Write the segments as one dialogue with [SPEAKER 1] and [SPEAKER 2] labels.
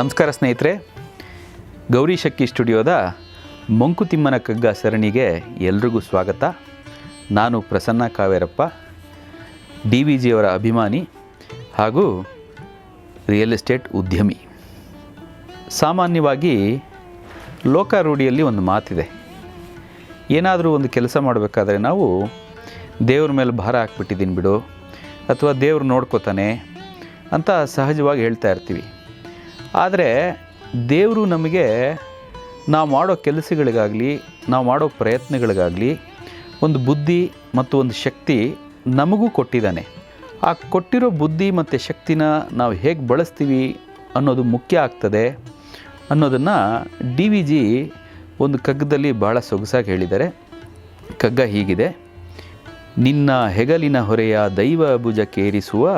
[SPEAKER 1] ನಮಸ್ಕಾರ ಸ್ನೇಹಿತರೆ. ಗೌರಿ ಶಕ್ಕಿ ಸ್ಟುಡಿಯೋದ ಮಂಕುತಿಮ್ಮನ ಕಗ್ಗ ಸರಣಿಗೆ ಎಲ್ರಿಗೂ ಸ್ವಾಗತ. ನಾನು ಪ್ರಸನ್ನ ಕಾವೇರಪ್ಪ, ಡಿ ವಿ ಜಿಯವರ ಅಭಿಮಾನಿ ಹಾಗೂ ರಿಯಲ್ ಎಸ್ಟೇಟ್ ಉದ್ಯಮಿ. ಸಾಮಾನ್ಯವಾಗಿ ಲೋಕಾರೂಢಿಯಲ್ಲಿ ಒಂದು ಮಾತಿದೆ. ಏನಾದರೂ ಒಂದು ಕೆಲಸ ಮಾಡಬೇಕಾದ್ರೆ ನಾವು ದೇವ್ರ ಮೇಲೆ ಭಾರ ಹಾಕ್ಬಿಟ್ಟಿದ್ದೀನಿ ಬಿಡು, ಅಥವಾ ದೇವ್ರು ನೋಡ್ಕೋತಾನೆ ಅಂತ ಸಹಜವಾಗಿ ಹೇಳ್ತಾ ಇರ್ತೀವಿ. ಆದರೆ ದೇವರು ನಮಗೆ ನಾವು ಮಾಡೋ ಕೆಲಸಗಳಿಗಾಗಲಿ, ನಾವು ಮಾಡೋ ಪ್ರಯತ್ನಗಳಿಗಾಗಲಿ ಒಂದು ಬುದ್ಧಿ ಮತ್ತು ಒಂದು ಶಕ್ತಿ ನಮಗೂ ಕೊಟ್ಟಿದ್ದಾನೆ. ಆ ಕೊಟ್ಟಿರೋ ಬುದ್ಧಿ ಮತ್ತು ಶಕ್ತಿನ ನಾವು ಹೇಗೆ ಬಳಸ್ತೀವಿ ಅನ್ನೋದು ಮುಖ್ಯ ಆಗ್ತದೆ ಅನ್ನೋದನ್ನು ಡಿ ವಿ ಜಿ ಒಂದು ಕಗ್ಗದಲ್ಲಿ ಭಾಳ ಸೊಗಸಾಗಿ ಹೇಳಿದ್ದಾರೆ. ಕಗ್ಗ ಹೀಗಿದೆ, ನಿನ್ನ ಹೆಗಲಿನ ಹೊರೆಯ ದೈವ ಭುಜಕ್ಕೇರಿಸುವ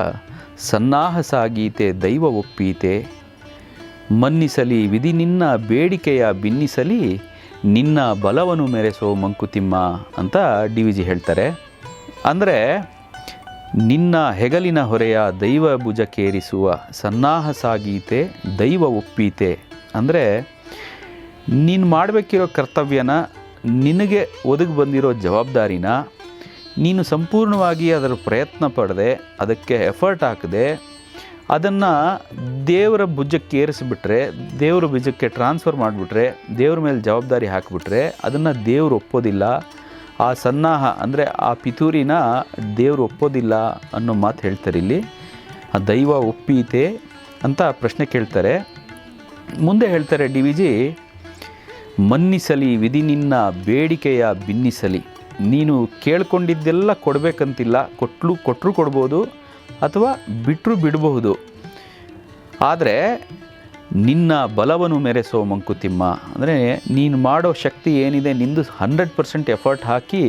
[SPEAKER 1] ಸನ್ನಾಹ ಸಾಗೀತೆ ದೈವ ಒಪ್ಪೀತೆ ಮನ್ನಿಸಲಿ, ವಿಧಿ ನಿನ್ನ ಬೇಡಿಕೆಯ ಬಿನ್ನಿಸಲಿ, ನಿನ್ನ ಬಲವನ್ನು ಮೆರೆಸೋ ಮಂಕುತಿಮ್ಮ ಅಂತ ಡಿ ವಿ ಜಿ ಹೇಳ್ತಾರೆ. ಅಂದರೆ, ನಿನ್ನ ಹೆಗಲಿನ ಹೊರೆಯ ದೈವ ಭುಜಕ್ಕೇರಿಸುವ ಸನ್ನಾಹ ಸಾಗೀತೆ ದೈವ ಒಪ್ಪೀತೆ. ಅಂದರೆ, ನೀನು ಮಾಡಬೇಕಿರೋ ಕರ್ತವ್ಯನ ನಿನಗೆ ಒದಗಿ ಬಂದಿರೋ ಜವಾಬ್ದಾರಿನ ನೀನು ಸಂಪೂರ್ಣವಾಗಿ ಅದರ ಪ್ರಯತ್ನ ಪಡೆದೆ, ಅದಕ್ಕೆ ಎಫರ್ಟ್ ಹಾಕದೆ ಅದನ್ನು ದೇವರ ಭುಜಕ್ಕೆ ಏರಿಸಿಬಿಟ್ರೆ, ದೇವರ ಭುಜಕ್ಕೆ ಟ್ರಾನ್ಸ್ಫರ್ ಮಾಡಿಬಿಟ್ರೆ, ದೇವ್ರ ಮೇಲೆ ಜವಾಬ್ದಾರಿ ಹಾಕಿಬಿಟ್ರೆ, ಅದನ್ನು ದೇವ್ರು ಒಪ್ಪೋದಿಲ್ಲ. ಆ ಸನ್ನಾಹ ಅಂದರೆ ಆ ಪಿತೂರಿನ ದೇವ್ರು ಒಪ್ಪೋದಿಲ್ಲ ಅನ್ನೋ ಮಾತು ಹೇಳ್ತಾರೆ ಇಲ್ಲಿ. ಆ ದೈವ ಒಪ್ಪೀತೆ ಅಂತ ಪ್ರಶ್ನೆ ಕೇಳ್ತಾರೆ. ಮುಂದೆ ಹೇಳ್ತಾರೆ, ಡಿ ವಿ ಜಿ, ಮನ್ನಿಸಲಿ ವಿಧಿ ನಿನ್ನ ಬೇಡಿಕೆಯ ಬಿನ್ನಿಸಲಿ. ನೀನು ಕೇಳ್ಕೊಂಡಿದ್ದೆಲ್ಲ ಕೊಡಬೇಕಂತಿಲ್ಲ, ಕೊಟ್ಲು ಕೊಟ್ಟರು ಕೊಡ್ಬೋದು ಅಥವಾ ಬಿಟ್ಟರು ಬಿಡಬಹುದು. ಆದರೆ ನಿನ್ನ ಬಲವನ್ನು ಮೆರೆಸೋ ಮಂಕುತಿಮ್ಮ, ಅಂದರೆ ನೀನು ಮಾಡೋ ಶಕ್ತಿ ಏನಿದೆ, ನಿಂದು ಹಂಡ್ರೆಡ್ ಪರ್ಸೆಂಟ್ ಎಫರ್ಟ್ ಹಾಕಿ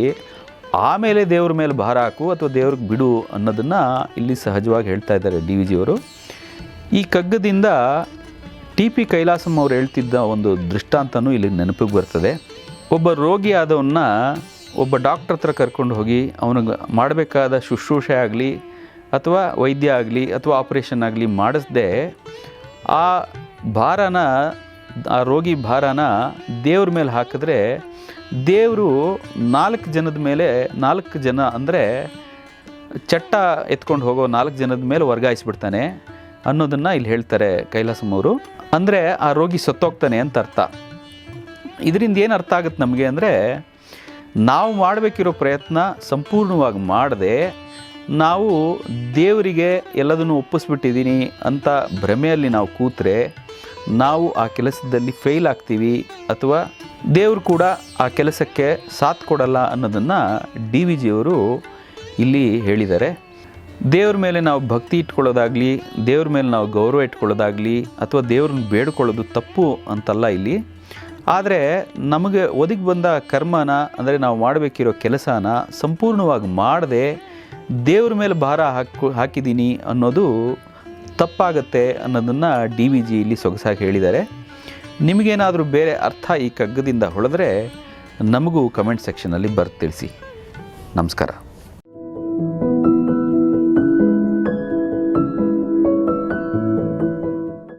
[SPEAKER 1] ಆಮೇಲೆ ದೇವ್ರ ಮೇಲೆ ಭಾರ ಹಾಕು ಅಥವಾ ದೇವ್ರಿಗೆ ಬಿಡು ಅನ್ನೋದನ್ನು ಇಲ್ಲಿ ಸಹಜವಾಗಿ ಹೇಳ್ತಾ ಇದ್ದಾರೆ ಡಿ ವಿ ಜಿಯವರು ಈ ಕಗ್ಗದಿಂದ ಟಿ ಪಿ ಕೈಲಾಸಂ ಅವ್ರು ಹೇಳ್ತಿದ್ದ ಒಂದು ದೃಷ್ಟಾಂತನೂ ಇಲ್ಲಿ ನೆನಪಿಗೆ ಬರ್ತದೆ. ಒಬ್ಬ ರೋಗಿ ಆದವನ್ನ ಒಬ್ಬ ಡಾಕ್ಟ್ರ ಹತ್ರ ಕರ್ಕೊಂಡು ಹೋಗಿ, ಅವನಿಗೆ ಮಾಡಬೇಕಾದ ಶುಶ್ರೂಷೆ ಆಗಲಿ ಅಥವಾ ವೈದ್ಯ ಆಗಲಿ ಅಥವಾ ಆಪರೇಷನ್ ಆಗಲಿ ಮಾಡಿಸ್ದೆ ಆ ಭಾರನ, ಆ ರೋಗಿ ಭಾರನ ದೇವ್ರ ಮೇಲೆ ಹಾಕಿದ್ರೆ ದೇವರು ನಾಲ್ಕು ಜನದ ಮೇಲೆ, ನಾಲ್ಕು ಜನ ಅಂದರೆ ಚಟ್ಟ ಎತ್ಕೊಂಡು ಹೋಗೋ ನಾಲ್ಕು ಜನದ ಮೇಲೆ ವರ್ಗಾಯಿಸ್ಬಿಡ್ತಾನೆ ಅನ್ನೋದನ್ನು ಇಲ್ಲಿ ಹೇಳ್ತಾರೆ ಕೈಲಾಸಂ ಅವರು. ಅಂದರೆ ಆ ರೋಗಿ ಸತ್ತೋಗ್ತಾನೆ ಅಂತ ಅರ್ಥ. ಇದರಿಂದ ಏನು ಅರ್ಥ ಆಗುತ್ತೆ ನಮಗೆ ಅಂದರೆ ನಾವು ಮಾಡಬೇಕಿರೋ ಪ್ರಯತ್ನ ಸಂಪೂರ್ಣವಾಗಿ ಮಾಡದೆ ನಾವು ದೇವರಿಗೆ ಎಲ್ಲದನ್ನು ಒಪ್ಪಿಸ್ಬಿಟ್ಟಿದ್ದೀನಿ ಅಂತ ಭ್ರಮೆಯಲ್ಲಿ ನಾವು ಕೂತ್ರೆ ನಾವು ಆ ಕೆಲಸದಲ್ಲಿ ಫೇಲ್ ಆಗ್ತೀವಿ ಅಥವಾ ದೇವರು ಕೂಡ ಆ ಕೆಲಸಕ್ಕೆ ಸಾಥ್ ಕೊಡಲ್ಲ ಅನ್ನೋದನ್ನು ಡಿ ವಿ ಜಿಯವರು ಇಲ್ಲಿ ಹೇಳಿದ್ದಾರೆ. ದೇವ್ರ ಮೇಲೆ ನಾವು ಭಕ್ತಿ ಇಟ್ಕೊಳ್ಳೋದಾಗಲಿ, ದೇವ್ರ ಮೇಲೆ ನಾವು ಗೌರವ ಇಟ್ಕೊಳ್ಳೋದಾಗಲಿ ಅಥವಾ ದೇವ್ರನ್ನ ಬೇಡ್ಕೊಳ್ಳೋದು ತಪ್ಪು ಅಂತಲ್ಲ ಇಲ್ಲಿ. ಆದರೆ ನಮಗೆ ಒದಗಿ ಬಂದ ಕರ್ಮನ, ಅಂದರೆ ನಾವು ಮಾಡಬೇಕಿರೋ ಕೆಲಸನ ಸಂಪೂರ್ಣವಾಗಿ ಮಾಡದೆ ದೇವ್ರ ಮೇಲೆ ಭಾರ ಹಾಕು ಹಾಕಿದ್ದೀನಿ ಅನ್ನೋದು ತಪ್ಪಾಗತ್ತೆ ಅನ್ನೋದನ್ನು ಡಿ ವಿ ಜಿ ಇಲ್ಲಿ ಸೊಗಸಾಗಿ ಹೇಳಿದ್ದಾರೆ. ನಿಮಗೇನಾದರೂ ಬೇರೆ ಅರ್ಥ ಈ ಕಗ್ಗದಿಂದ ಹೊಳೆದ್ರೆ ನಮಗೂ ಕಮೆಂಟ್ ಸೆಕ್ಷನಲ್ಲಿ ಬರ್ದು ತಿಳಿಸಿ. ನಮಸ್ಕಾರ.